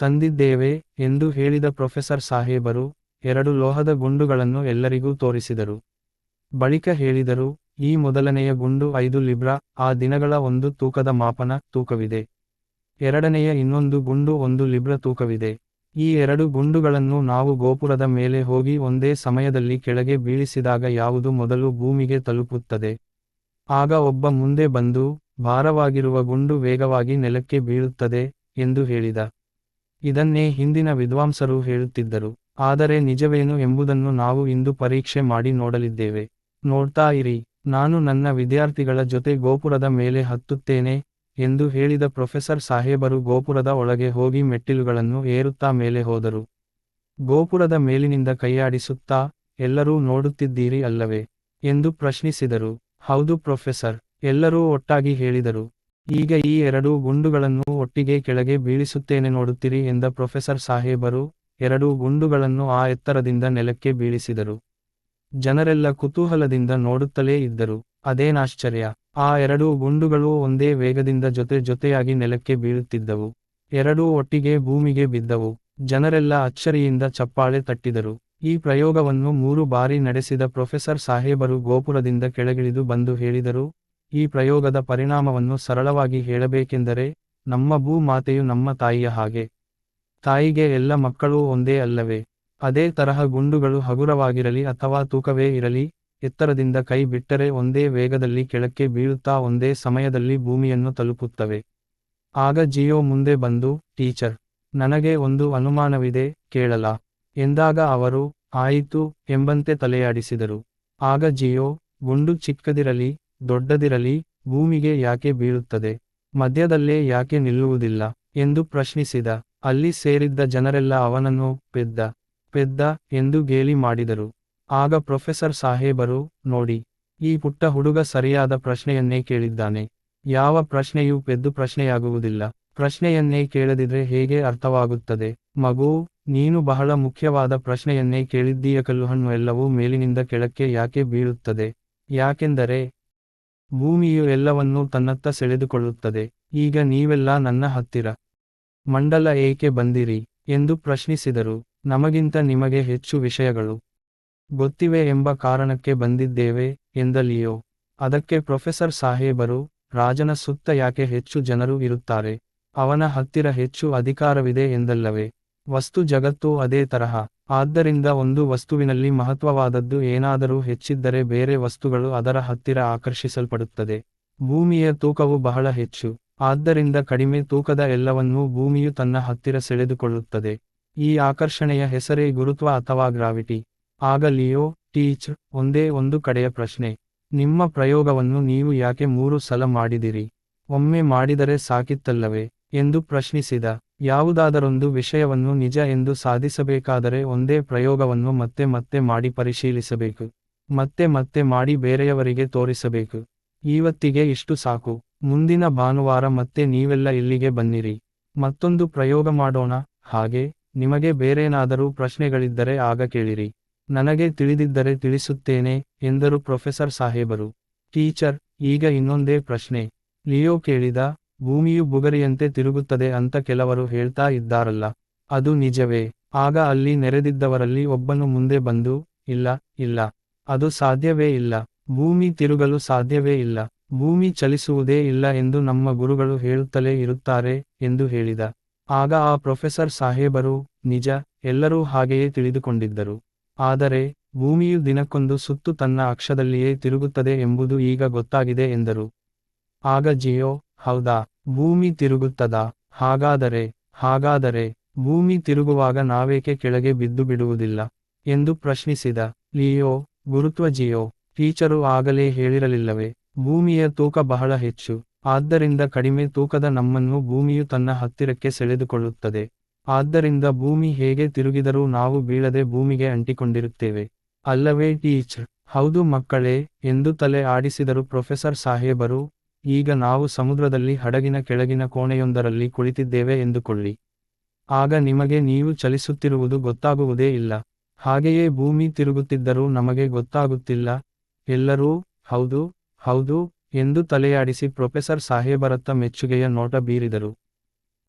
ತಂದಿದ್ದೇವೆ ಎಂದು ಹೇಳಿದ ಪ್ರೊಫೆಸರ್ ಸಾಹೇಬರು ಎರಡು ಲೋಹದ ಗುಂಡುಗಳನ್ನು ಎಲ್ಲರಿಗೂ ತೋರಿಸಿದರು. ಬಳಿಕ ಹೇಳಿದರು, ಈ ಮೊದಲನೆಯ ಗುಂಡು ಐದು ಲಿಬ್ರಾ, ಆ ದಿನಗಳ ಒಂದು ತೂಕದ ಮಾಪನ ತೂಕವಿದೆ. ಎರಡನೆಯ ಇನ್ನೊಂದು ಗುಂಡು ಒಂದು ಲಿಬ್ರ ತೂಕವಿದೆ. ಈ ಎರಡು ಗುಂಡುಗಳನ್ನು ನಾವು ಗೋಪುರದ ಮೇಲೆ ಹೋಗಿ ಒಂದೇ ಸಮಯದಲ್ಲಿ ಕೆಳಗೆ ಬೀಳಿಸಿದಾಗ ಯಾವುದು ಮೊದಲು ಭೂಮಿಗೆ ತಲುಪುತ್ತದೆ. ಆಗ ಒಬ್ಬ ಮುಂದೆ ಬಂದು, ಭಾರವಾಗಿರುವ ಗುಂಡು ವೇಗವಾಗಿ ನೆಲಕ್ಕೆ ಬೀಳುತ್ತದೆ ಎಂದು ಹೇಳಿದ. ಇದನ್ನೇ ಹಿಂದಿನ ವಿದ್ವಾಂಸರು ಹೇಳುತ್ತಿದ್ದರು. ಆದರೆ ನಿಜವೇನು ಎಂಬುದನ್ನು ನಾವು ಇಂದು ಪರೀಕ್ಷೆ ಮಾಡಿ ನೋಡಲಿದ್ದೇವೆ. ನೋಡ್ತಾ ಇರಿ, ನಾನು ನನ್ನ ವಿದ್ಯಾರ್ಥಿಗಳ ಜೊತೆ ಗೋಪುರದ ಮೇಲೆ ಹತ್ತುತ್ತೇನೆ ಎಂದು ಹೇಳಿದ ಪ್ರೊಫೆಸರ್ ಸಾಹೇಬರು ಗೋಪುರದ ಒಳಗೆ ಹೋಗಿ ಮೆಟ್ಟಿಲುಗಳನ್ನು ಏರುತ್ತಾ ಮೇಲೆ ಹೋದರು. ಗೋಪುರದ ಮೇಲಿನಿಂದ ಕೈಯಾಡಿಸುತ್ತಾ, ಎಲ್ಲರೂ ನೋಡುತ್ತಿದ್ದೀರಿ ಅಲ್ಲವೇ ಎಂದು ಪ್ರಶ್ನಿಸಿದರು. ಹೌದು ಪ್ರೊಫೆಸರ್, ಎಲ್ಲರೂ ಒಟ್ಟಾಗಿ ಹೇಳಿದರು. ಈಗ ಈ ಎರಡೂ ಗುಂಡುಗಳನ್ನು ಒಟ್ಟಿಗೆ ಕೆಳಗೆ ಬೀಳಿಸುತ್ತೇನೆ ನೋಡುತ್ತೀರಿ ಎಂದ ಪ್ರೊಫೆಸರ್ ಸಾಹೇಬರು. ಎರಡೂ ಗುಂಡುಗಳನ್ನು ಆ ಎತ್ತರದಿಂದ ನೆಲಕ್ಕೆ ಬೀಳಿಸಿದರು. ಜನರೆಲ್ಲ ಕುತೂಹಲದಿಂದ ನೋಡುತ್ತಲೇ ಇದ್ದರು. ಅದೇನಾಶ್ಚರ್ಯ. ಆ ಎರಡೂ ಗುಂಡುಗಳು ಒಂದೇ ವೇಗದಿಂದ ಜೊತೆ ಜೊತೆಯಾಗಿ ನೆಲಕ್ಕೆ ಬೀಳುತ್ತಿದ್ದವು. ಎರಡೂ ಒಟ್ಟಿಗೆ ಭೂಮಿಗೆ ಬಿದ್ದವು. ಜನರೆಲ್ಲ ಅಚ್ಚರಿಯಿಂದ ಚಪ್ಪಾಳೆ ತಟ್ಟಿದರು. ಈ ಪ್ರಯೋಗವನ್ನು ಮೂರು ಬಾರಿ ನಡೆಸಿದ ಪ್ರೊಫೆಸರ್ ಸಾಹೇಬರು ಗೋಪುರದಿಂದ ಕೆಳಗಿಳಿದು ಬಂದು ಹೇಳಿದರು. ಈ ಪ್ರಯೋಗದ ಪರಿಣಾಮವನ್ನು ಸರಳವಾಗಿ ಹೇಳಬೇಕೆಂದರೆ ನಮ್ಮ ಭೂ ಮಾತೆಯು ನಮ್ಮ ತಾಯಿಯ ಹಾಗೆ. ತಾಯಿಗೆ ಎಲ್ಲ ಮಕ್ಕಳೂ ಒಂದೇ ಅಲ್ಲವೇ? ಅದೇ ತರಹ ಗುಂಡುಗಳು ಹಗುರವಾಗಿರಲಿ ಅಥವಾ ತೂಕವೇ ಇರಲಿ, ಎತ್ತರದಿಂದ ಕೈ ಬಿಟ್ಟರೆ ಒಂದೇ ವೇಗದಲ್ಲಿ ಕೆಳಕ್ಕೆ ಬೀಳುತ್ತಾ ಒಂದೇ ಸಮಯದಲ್ಲಿ ಭೂಮಿಯನ್ನು ತಲುಪುತ್ತವೆ. ಆಗ ಜಿಯೋ ಮುಂದೆ ಬಂದು, ಟೀಚರ್, ನನಗೆ ಒಂದು ಅನುಮಾನವಿದೆ, ಕೇಳಲ? ಎಂದಾಗ ಅವರು, ಆಯಿತು, ಎಂಬಂತೆ ತಲೆಯಾಡಿಸಿದರು. ಆಗ ಜಿಯೋ, ಗುಂಡು ಚಿಕ್ಕದಿರಲಿ ದೊಡ್ಡದಿರಲಿ, ಭೂಮಿಗೆ ಯಾಕೆ ಬೀಳುತ್ತದೆ? ಮಧ್ಯದಲ್ಲೇ ಯಾಕೆ ನಿಲ್ಲುವುದಿಲ್ಲ? ಎಂದು ಪ್ರಶ್ನಿಸಿದ. ಅಲ್ಲಿ ಸೇರಿದ್ದ ಜನರೆಲ್ಲ ಅವನನ್ನು ಪೆದ್ದ. ಪೆದ್ದ ಎಂದು ಗೇಲಿ ಮಾಡಿದರು. ಆಗ ಪ್ರೊಫೆಸರ್ ಸಾಹೇಬರು ನೋಡಿ, ಈ ಪುಟ್ಟ ಹುಡುಗ ಸರಿಯಾದ ಪ್ರಶ್ನೆಯನ್ನೇ ಕೇಳಿದ್ದಾನೆ. ಯಾವ ಪ್ರಶ್ನೆಯೂ ಪೆದ್ದು ಪ್ರಶ್ನೆಯಾಗುವುದಿಲ್ಲ. ಪ್ರಶ್ನೆಯನ್ನೇ ಕೇಳದಿದ್ರೆ ಹೇಗೆ ಅರ್ಥವಾಗುತ್ತದೆ? ಮಗು, ನೀನು ಬಹಳ ಮುಖ್ಯವಾದ ಪ್ರಶ್ನೆಯನ್ನೇ ಕೇಳಿದ್ದೀಯ ಕಲ್ಲುಹಣ್ಣು ಎಲ್ಲವೂ ಮೇಲಿನಿಂದ ಕೆಳಕ್ಕೆ ಯಾಕೆ ಬೀಳುತ್ತದೆ? ಯಾಕೆಂದರೆ ಭೂಮಿಯು ಎಲ್ಲವನ್ನೂ ತನ್ನತ್ತ ಸೆಳೆದುಕೊಳ್ಳುತ್ತದೆ. ಈಗ ನೀವೆಲ್ಲ ನನ್ನ ಹತ್ತಿರ. ಮಂಡಲ ಏಕೆ ಬಂದಿರಿ? ಎಂದು ಪ್ರಶ್ನಿಸಿದರು. ನಮಗಿಂತ ನಿಮಗೆ ಹೆಚ್ಚು ವಿಷಯಗಳು. ಗೊತ್ತಿವೆ ಎಂಬ ಕಾರಣಕ್ಕೆ ಬಂದಿದ್ದೇವೆ ಎಂದಲಿಯೋ ಅದಕ್ಕೆ ಪ್ರೊಫೆಸರ್ ಸಾಹೇಬರು, ರಾಜನ ಸುತ್ತ ಯಾಕೆ ಹೆಚ್ಚು ಜನರು ಇರುತ್ತಾರೆ? ಅವನ ಹತ್ತಿರ ಹೆಚ್ಚು ಅಧಿಕಾರವಿದೆ ಎಂದಲ್ಲವೇ? ವಸ್ತು ಜಗತ್ತು ಅದೇ ತರಹ. ಆದ್ದರಿಂದ ಒಂದು ವಸ್ತುವಿನಲ್ಲಿ ಮಹತ್ವವಾದದ್ದು ಏನಾದರೂ ಹೆಚ್ಚಿದ್ದರೆ ಬೇರೆ ವಸ್ತುಗಳು ಅದರ ಹತ್ತಿರ ಆಕರ್ಷಿಸಲ್ಪಡುತ್ತದೆ. ಭೂಮಿಯ ತೂಕವು ಬಹಳ ಹೆಚ್ಚು. ಆದ್ದರಿಂದ ಕಡಿಮೆ ತೂಕದ ಎಲ್ಲವನ್ನೂ ಭೂಮಿಯು ತನ್ನ ಹತ್ತಿರ ಸೆಳೆದುಕೊಳ್ಳುತ್ತದೆ. ಈ ಆಕರ್ಷಣೆಯ ಹೆಸರೇ ಗುರುತ್ವ ಅಥವಾ ಗ್ರಾವಿಟಿ. ಆಗ ಲಿಯೋ ಟೀಚ್, ಒಂದೇ ಒಂದು ಕಡೆಯ ಪ್ರಶ್ನೆ. ನಿಮ್ಮ ಪ್ರಯೋಗವನ್ನು ನೀವು ಯಾಕೆ ಮೂರು ಸಲ ಮಾಡಿದಿರಿ? ಒಮ್ಮೆ ಮಾಡಿದರೆ ಸಾಕಿತ್ತಲ್ಲವೇ? ಎಂದು ಪ್ರಶ್ನಿಸಿದ ಯಾವುದಾದರೊಂದು ವಿಷಯವನ್ನು ನಿಜ ಎಂದು ಸಾಧಿಸಬೇಕಾದರೆ ಒಂದೇ ಪ್ರಯೋಗವನ್ನು ಮತ್ತೆ ಮತ್ತೆ ಮಾಡಿ ಪರಿಶೀಲಿಸಬೇಕು. ಮತ್ತೆ ಮತ್ತೆ ಮಾಡಿ ಬೇರೆಯವರಿಗೆ ತೋರಿಸಬೇಕು. ಇವತ್ತಿಗೆ ಇಷ್ಟು ಸಾಕು. ಮುಂದಿನ ಭಾನುವಾರ ಮತ್ತೆ ನೀವೆಲ್ಲ ಇಲ್ಲಿಗೆ ಬನ್ನಿರಿ. ಮತ್ತೊಂದು ಪ್ರಯೋಗ ಮಾಡೋಣ ಹಾಗೆ, ನಿಮಗೆ ಬೇರೇನಾದರೂ ಪ್ರಶ್ನೆಗಳಿದ್ದರೆ ಆಗ ಕೇಳಿರಿ. ನನಗೆ ತಿಳಿದಿದ್ದರೆ ತಿಳಿಸುತ್ತೇನೆ, ಎಂದರು ಪ್ರೊಫೆಸರ್ ಸಾಹೇಬರು. ಟೀಚರ್, ಈಗ ಇನ್ನೊಂದೇ ಪ್ರಶ್ನೆ. ಲಿಯೋ ಕೇಳಿದ ಭೂಮಿಯು ಬುಗರಿಯಂತೆ ತಿರುಗುತ್ತದೆ ಅಂತ ಕೆಲವರು ಹೇಳ್ತಾ ಇದ್ದಾರಲ್ಲ. ಅದು ನಿಜವೇ. ಆಗ ಅಲ್ಲಿ ನೆರೆದಿದ್ದವರಲ್ಲಿ ಒಬ್ಬನು ಮುಂದೆ ಬಂದು, ಇಲ್ಲ ಇಲ್ಲ. ಅದು ಸಾಧ್ಯವೇ ಇಲ್ಲ. ಭೂಮಿ ತಿರುಗಲು ಸಾಧ್ಯವೇ ಇಲ್ಲ. ಭೂಮಿ ಚಲಿಸುವುದೇ ಇಲ್ಲ ಎಂದು ನಮ್ಮ ಗುರುಗಳು ಹೇಳುತ್ತಲೇ ಇರುತ್ತಾರೆ ಎಂದು ಹೇಳಿದ. ಆಗ ಆ ಪ್ರೊಫೆಸರ್ ಸಾಹೇಬರು, ನಿಜ, ಎಲ್ಲರೂ ಹಾಗೆಯೇ ತಿಳಿದುಕೊಂಡಿದ್ದರು. ಆದರೆ, ಭೂಮಿಯು ದಿನಕ್ಕೊಂದು ಸುತ್ತು ತನ್ನ ಅಕ್ಷದಲ್ಲಿಯೇ ತಿರುಗುತ್ತದೆ ಎಂಬುದು ಈಗ ಗೊತ್ತಾಗಿದೆ ಎಂದರು. ಆಗ ಜಿಯೋ ಹೌದಾ, ಭೂಮಿ ತಿರುಗುತ್ತದಾ? ಹಾಗಾದರೆ ಹಾಗಾದರೆ, ಭೂಮಿ ತಿರುಗುವಾಗ ನಾವೇಕೆ ಕೆಳಗೆ ಬಿದ್ದು ಬಿಡುವುದಿಲ್ಲ? ಎಂದು ಪ್ರಶ್ನಿಸಿದ ಲಿಯೋ ಗುರುತ್ವಜಿಯೋ ಟೀಚರು ಆಗಲೇ ಹೇಳಿರಲಿಲ್ಲವೇ, ಭೂಮಿಯ ತೂಕ ಬಹಳ ಹೆಚ್ಚು, ಆದ್ದರಿಂದ ಕಡಿಮೆ ತೂಕದ ನಮ್ಮನ್ನು ಭೂಮಿಯು ತನ್ನ ಹತ್ತಿರಕ್ಕೆ ಸೆಳೆದುಕೊಳ್ಳುತ್ತದೆ. ಆದ್ದರಿಂದ ಭೂಮಿ ಹೇಗೆ ತಿರುಗಿದರೂ ನಾವು ಬೀಳದೆ ಭೂಮಿಗೆ ಅಂಟಿಕೊಂಡಿರುತ್ತೇವೆ. ಅಲ್ಲವೇ ಟೀಚರ್, ಹೌದು ಮಕ್ಕಳೇ, ಎಂದು ತಲೆ ಆಡಿಸಿದರು ಪ್ರೊಫೆಸರ್ ಸಾಹೇಬರು ಈಗ ನಾವು ಸಮುದ್ರದಲ್ಲಿ ಹಡಗಿನ ಕೆಳಗಿನ ಕೋಣೆಯೊಂದರಲ್ಲಿ ಕುಳಿತಿದ್ದೇವೆ ಎಂದುಕೊಳ್ಳಿ. ಆಗ ನಿಮಗೆ ನೀವು ಚಲಿಸುತ್ತಿರುವುದು ಗೊತ್ತಾಗುವುದೇ ಇಲ್ಲ. ಹಾಗೆಯೇ ಭೂಮಿ ತಿರುಗುತ್ತಿದ್ದರೂ ನಮಗೆ ಗೊತ್ತಾಗುತ್ತಿಲ್ಲ. ಎಲ್ಲರೂ, ಹೌದು ಹೌದು ಎಂದು ತಲೆಯಾಡಿಸಿ ಪ್ರೊಫೆಸರ್ ಸಾಹೇಬರತ್ತ ಮೆಚ್ಚುಗೆಯ ನೋಟ ಬೀರಿದರು.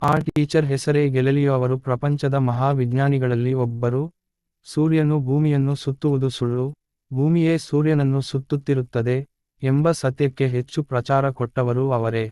ಆ ಟೀಚರ್ ಹೆಸರೇ ಗೆಲೆಲಿಯೋ ಅವರು ಪ್ರಪಂಚದ ಮಹಾವಿಜ್ಞಾನಿಗಳಲ್ಲಿ ಒಬ್ಬರು. ಸೂರ್ಯನು ಭೂಮಿಯನ್ನು ಸುತ್ತುವುದು ಸುಳ್ಳು. ಭೂಮಿಯೇ ಸೂರ್ಯನನ್ನು ಸುತ್ತುತ್ತಿರುತ್ತದೆ. ಎಂಬ ಸತ್ಯಕ್ಕೆ ಹೆಚ್ಚು ಪ್ರಚಾರ ಕೊಟ್ಟವರು ಅವರೇ.